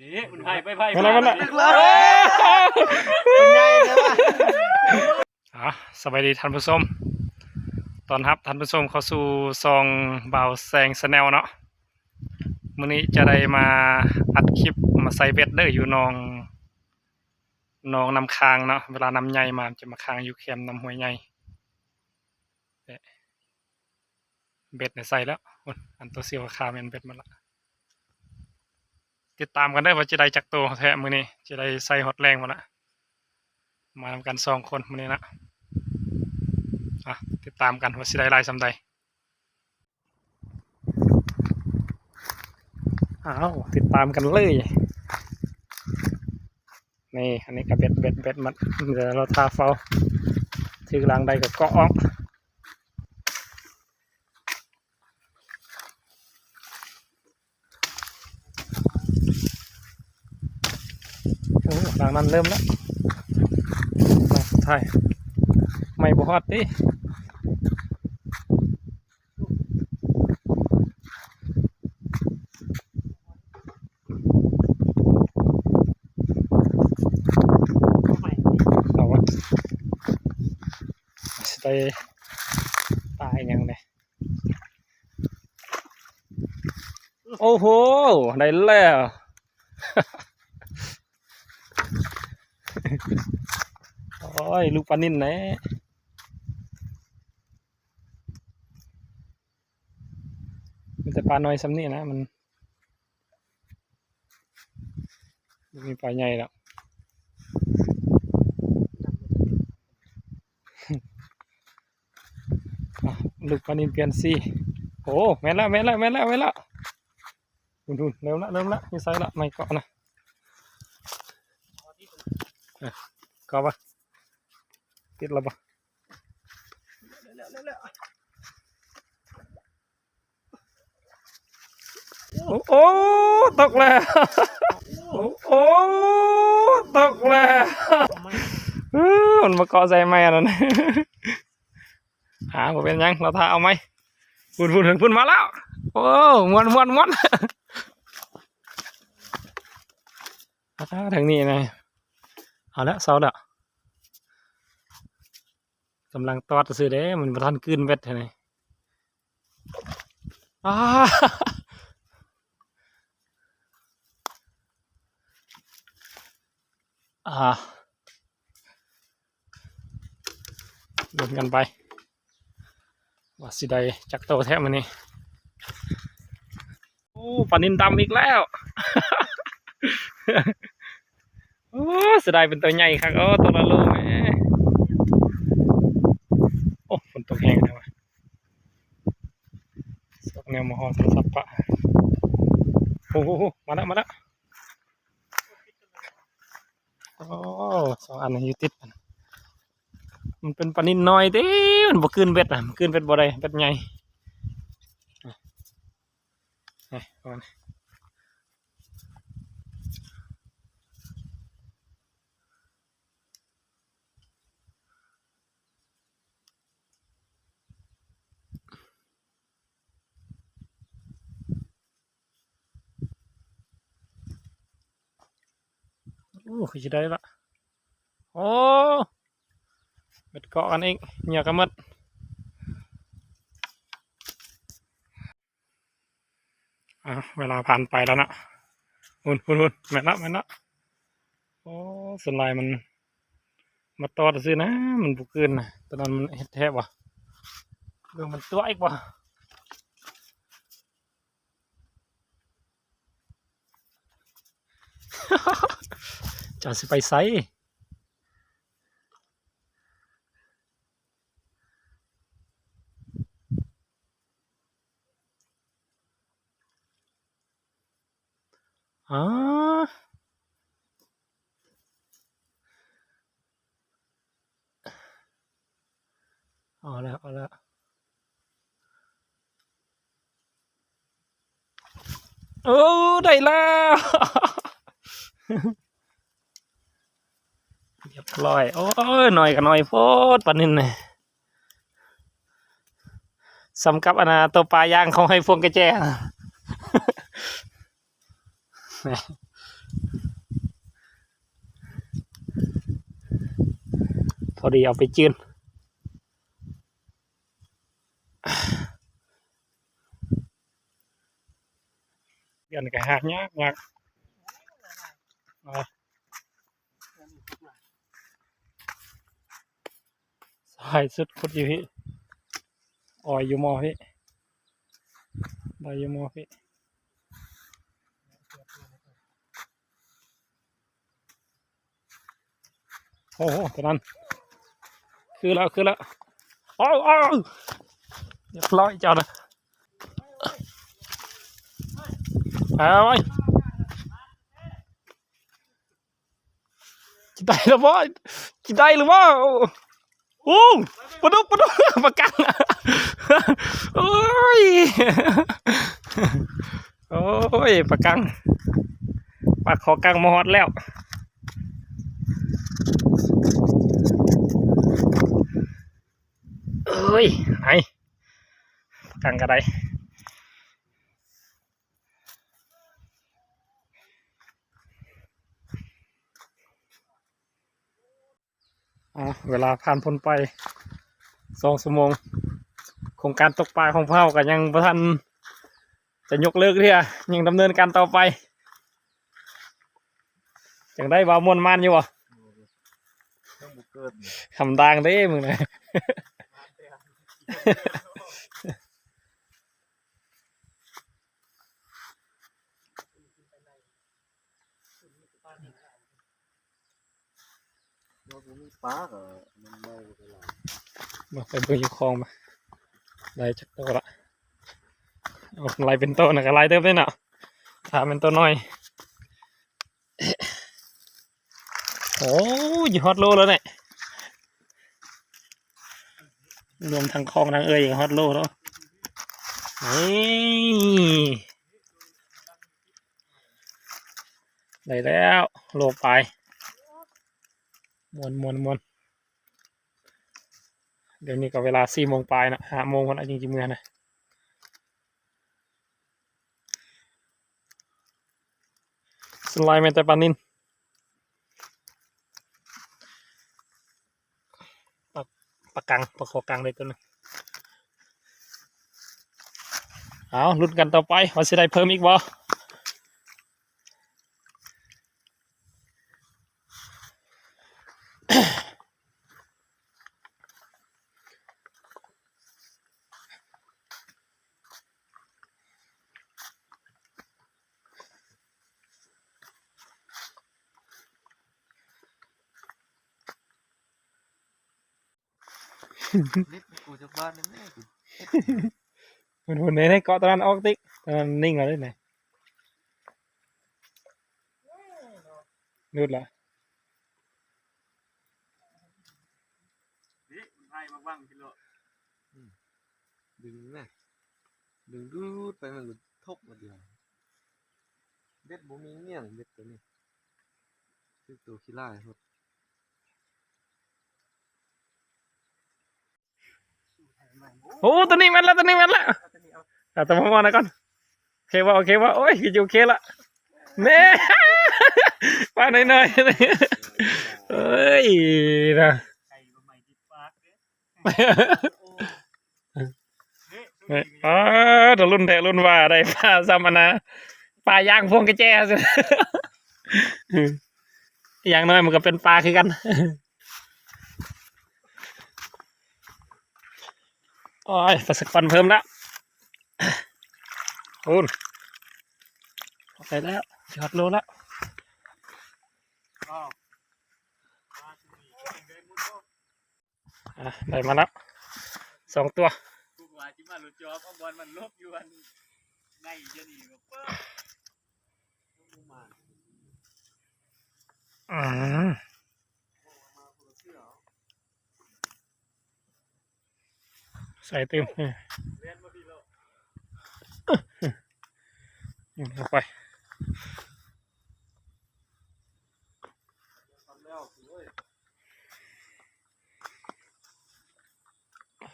นี่มันไผ่ไปไผ่มาแล้วมาแล้วเป็นไงเลยวะอะสวัสดีท่านผู้ชมตอนรับท่านผู้ชมเข้าสู่ซองเบาแสงสแนลเนาะมื้อนี้จะได้มาอัดคลิปมาใส่เบ็ดเด้ออยู่หนองหนองน้ำค้างเนาะเวลาน้ำใหญ่มาจะมาค้างอยู่แคมน้ำห้วยใหญ่เนี่ยเบ็ดเนี่ยใส่แล้วอุ๊ยอันตัวเสียวคาแมนเบ็ดมาละ ติดตามกันได้ว่าจะได้จักตัวแท้มือนี้จะได้ใส่ฮอตแรงมาละมาทำกันสองคนวันนี้นะอะติดตามกันว่าสิได้ลายสำใดอ้าวติดตามกันเลยนี่อันนี้ก็เบ็ดเบ็ดเบ็ดมันเดี๋ยวเราทาเฝ้าถือหลังใดกับเกาะอ้อง หลังนั้นเริ่มแล้วมาสุดท้ายไม่บอดดิเอาวะสิได้ตายยังไงโอ้โห ได้แล้ว โอ้ย ลูกปลานิ่นแนะมันจะปลาน้อยซ้ำนี่นะ มันมีปลาใหญ่แล้วลูกปลานิ่นเปลี่ยนสีโอ้แม่นละแม่นละแม่นละแม่นละดุนดุนเริ่มละเริ่มละนี่ใส่ละไม่เกาะนะ กาะปะติดแล้วปะโอ้โอ้ตกแล้วโอ้โอ้ตกแล้วมันมาเกาะใส่ไม้อันนั้นหาผมเป็นยังเราท่าเอาไหมพุ่นพุ่นถึงพุ่นมาแล้ว โอ้มวนมวนมวนอ่าทางนี้นะ เอาละเสาละกำลังตอดซื้อเด้มันบ่ทันกลืนเวทไงอ้าอ่าเดินกันไปว่าสิได้จักโตแท้มันนี่โอ้ปานินดำอีกแล้ว อ้เสียดายเป็นตัวใหญ่ครับโอ้ตัวละโลแม่โอ้ฝนตกแห้งเลยวะสกแนวมหอโทรศัพท์ปะโอ้โหมาแล้วมาแล้วโอ้สองอันนี้อยู่ติดกันมันเป็นปลานินน้อยเด้มันบ่คืนเบ็ดอะมันคืนเบ็ดบ่ได้เบ็ดใหญ่อะนี่ะ อ้คือจะได้ละโอ้เบ็ดเกาะกันเองเหนียวกันหมดอะเวลาผ่านไปแล้วนะหุ่นหุ่นหุ่นแม่นละแม่นละโอ้ส่วนลายมันมาตอดซื้อนะ มันบุกคืนนะตอนนั้นมันเฮ็ดแทบวะเรื่องมันตัวอีกวะ จะสิไปไสอ๋อเอาล้วเอาล้วโอ้ ได้แล้ว เรียบร้อย โอ้ยหน่อยกับหน่อยโพดปานนี้เนี่ยสำกับอนาตัวปลาย่างเขาให้พวงกระแจพอดีเอาไปจืนเดือนก็หักยากยาก เอายสุดคุดอยู่พี่อ่อยอยู่มอพี่ใบอยู่มอพี่โอ้โหตัวนั้น คือแล้วคือแล้วอ้าวอ้าวเรียบร้อยจ้านะเอาไว้กินได้หรือเปล่ากินได้หรือเปล่า โอ้ปลาดุกปลาดุกปลากังโอ้ยโอ้ยปลากังปลาขอกังมาฮอดแล้วเอ้ยไหนกังกระได อ๋อเวลาผ่านพ้นไปสองชั่วโมงโครงการตกปลาของเผ่ากันยังพระท่านจะยกเลิกเรียยังดำเนินการต่อไปยังได้บาวมวนมานอยู่วะต้องบุกเกิดทำดังเด้มึงนะเราบ่มีปลาก็มันเมาไปหลายมาไปเบิ่งอยู่คลองมาได้จักโตละเอาไล่เป็นโตนะก็ไล่เติมได้เนาะถ้าเป็นโตน้อย โอ้ยฮอตโลแล้วเนี่ยรวมทั้งคลองทั้งเอ่ยฮอตโลแล้วนี่ได้แล้วโลไป มวนมวนมวนเดี๋ยวนี้ก็เวลาสี่โมงปลายนะห้าโมงวันจริงๆเมื่อนะสไลด์แมนแต่ปานินปลาปลากังปลาคอกังเลยตัวหนึงเอาลุ้นกันต่อไปว่าจะได้เพิ่มอีกบ่ นิดกูจากบ้านนี่แม่กูหุ่นหุ่นในเกาะตะวันออกติ๊กตะวันนิ่งเอาได้ไหนนุดละนี่มันไพ่มาบ้างกิโลดึงนะดึงดูดไปมันหลุดทบมาเดียวเบ็ดบ่มีเงี้ยงเบ็ดตัวนี้คือตัวขี้ล่ายครับ โอ้ตัวนี้มันล้วตัวนี้มันล้วเอาตัวมองนะก่อนโอเคว่าโอเคว่าโอ้ยอยู่โอเคละเน่ว่าหน่อยหน่อยเอ้ยนะไก่บ่ใหม่ติดปากเด้เฮ้ยอ๋อตัวรุ่นแท้รุ่นว่าได้ปลาซัมมานะปลาย่างพวงกระแจสิอย่างน้อยมันก็เป็นปลาคือกัน โอ้ยประสกฟันเพิ่มแล้วโอ้นไปแล้วยอดโลแล้วอ้าวอะได้มาแล้วสองตัวกูว่าจิมาลุจอเพราะบอลมันลบอยู่อันในจะนี่ก็เปิ้ลอืม มาคนละเสื้อ ใส่เต็มเออเล่นมาพี่โลอืมเข้าไป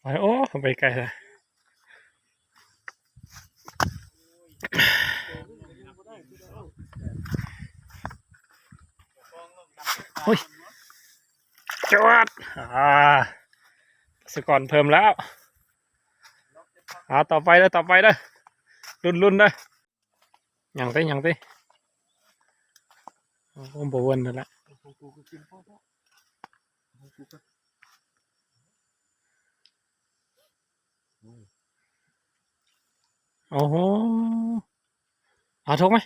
ไปโอ้ไปไกลเลยโอ้ยจวดอ่าสกอนเพิ่มแล้ว อ่าต่อไปเลยต่อไปเลยรุ่นรุ่นเลยยังเต้ยังเต้โอ้โหบวนนั่นแหละโอ้โหเอาทกไหม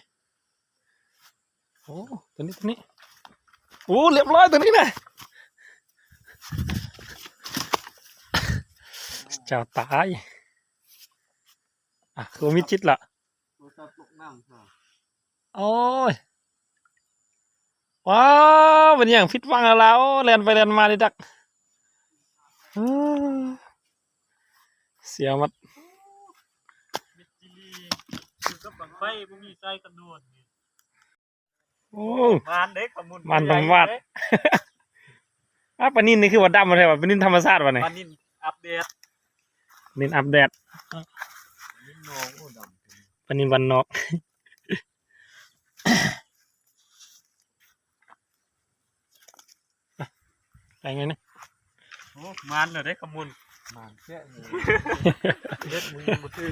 โอ้ตัวนี้ตัวนี้โอ้เรียบร้อยตัวนี้นะเจ้าตาย อะคือมิดชิดละตัวซับตกน้ำค่ะโอ้ยว้าวเป็นอย่างฟิตฟังแล้วเรียนไปเรียนมาดิดักอื้อเสียมัดจิลีคือกับบังไฟบ่มีใจกันนวลนี่โอ้มานเด็กขมุนมันต้องวาดอ้าปลานินนี่คือว่าดำอะไรวะปลานินธรรมชาติวะเนี่ยปานินอัปเดตปลานินอัปเดต นี่น้องโอ้ดำปลานินวันนอกไปไงเนี่ยโอ้มานเลยเด็กขมุนมานแค่นี้เล็ดมึงมาตื้อ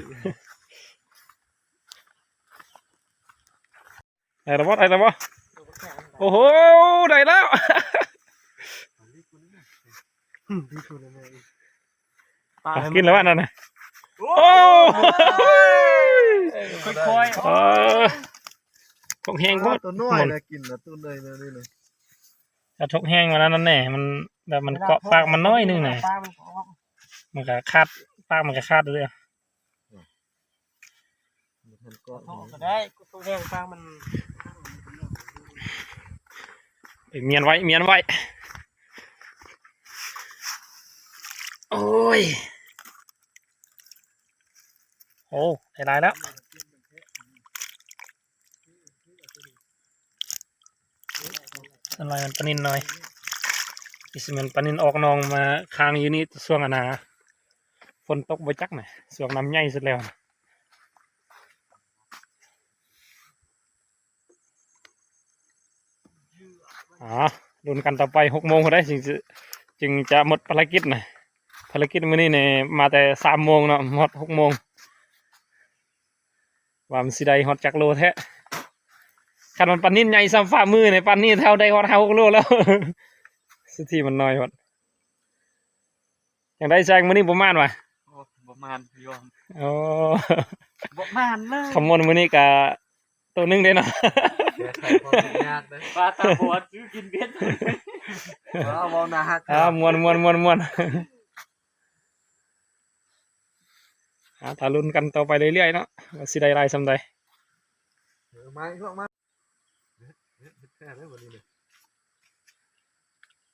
ไอ้ระบดไอ้ระบดโอ้โห ได้แล้วรีบกูนี่นะรีบกูนี่นะอะกินแล้วอันนั้นนะ โอ้โอ้ค่อยเออทกแห้งโคตรตัวน้อยนะกินนะตัวเลยนะนี่นะถ้าทกแห้งมาแล้วนั่นแน่มันแบบมันเกาะปากมันน้อยนึงน่ะปลามันออกมันก็คาดปากมันก็คาดเลยอะมันก็ออกก็ได้กูตัวแห้งปลามันเอ้ยเมียนไว้เมียนไว้โอ้ย โอ้ได้หลายแล้วอะไรมันปนินหน่อยอิสมันปนินออกนองมาค้างอยู่นี่ช่วงอนาฝนตกบ่จักหน่ะช่วงน้ำใหญ่สุดแล้วอ๋อรุนกันต่อไปหกโมงก็ได้จึงจะจึงจะหมดภารกิจนะภารกิจมื้อนี้เนี่ยมาแต่สามโมงเนาะหมดหกโมง ว่ามันสิได้ฮอดจักโลแท้คันมันปันนินใหญ่ซ้ำฝ่ามือเนี่ยปันนี่เท่าได้ฮอดห้าหกโลแล้วสุดที่มันน้อยฮอดอย่างได้แซงมื้อนี้ประมาณว่ะโอ้บ่มานยอมโอ้บ่มานเลยคำมวณมื้อนี้กะตัวหนึงเด้เนาะแกใส่พอถึงยากเลยปลาตาบอดซื้อกินเบ็ดเอาบอลนาฮักอ่ามวนมวนมวนมวน อ่าถ้าลุ้นกันต่อไปเรื่อยๆเนาะว่าสิได้รายสำใดเออมาอีกแล้วมาเฮ็ดเฮ็ดแค่ได้วันนี้เลย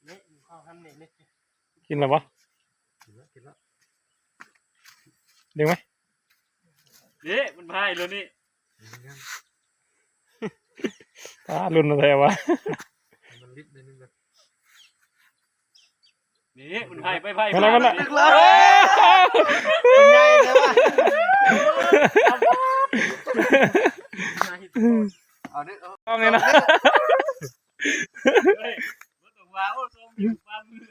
นี่เข้าหันนี่นี่กินแล้วบ่กินแล้วกินแล้วดึงไหมเอ๊ะมันพายแล้วนี่มันยังอ่าลุ้นอะไรวะมันลิดนิดนึงเลยนี่มันพายไปพายมาแล้วมาแล้ว เป็นไงเนี่ยวะเอาดิเอา เอาไงนะ เฮ้ยบ่ต้องว่าโอ้ทรงอยู่ปลามือ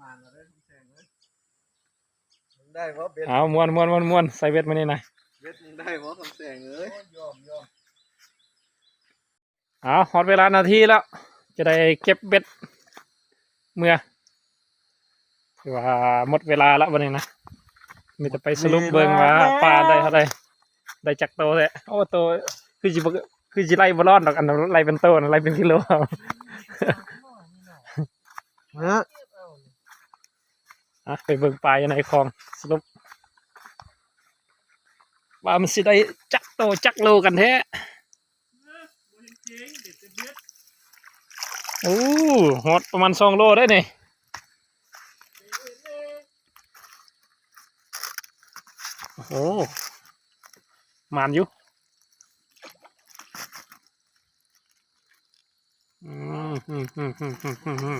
มาแล้วได้แซงเลยมึงได้วะ เบ็ดเอามวนมวนมวนมวนใส่เบ็ดมานี่นะเบ็ดมึงได้วะคำแซงเอ้ยยอมยอมเอาฮอดเวลานาทีแล้ว จะได้เก็บเบ็ดเมื่อถือว่าหมดเวลาแล้ววันนี้นะมีแต่ไปสรุปเบิ่งว่าปลาได้เท่าไหรได้จักโตแท้โอ้โตคือจิบคือจิไล่บอลอดดอกอันนั้นไล่เป็นโตนะไล่เป็นกิโลเอาฮะอะไปเบิ่งปลาอยู่ในคลองสรุป ว่ามันสิได้จักโตจักโลกันแท้โอ้ฮอดประมาณสองโลได้นี่โอ้มานอยู่อืมอืมอืมอืมอืมอืม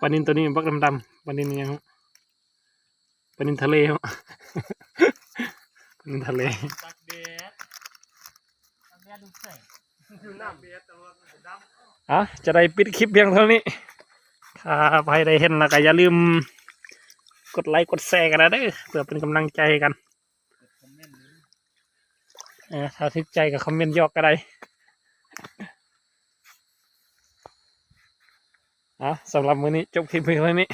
ปลานินตัวนี้บักดำๆปลานินยัง ปลานินทะเลครับปลานินทะเลตากแดดตากแดดดูแสงดูน้ำเบียดแต่ว่ามันดำอะจะได้ปิดคลิปเพียงเท่านี้ ถ้าใครได้เห็นแล้วก็อย่าลืม กดไลค์กดแชร์กันนะเด้อเพื่อเป็นกำลังใจกันคอมเมนต์นี้เออถ้าทึกใจกับคอมเมนต์ยอกก็ได้อะสำหรับมื้อนี้จบคลิปเพียงเท่านี้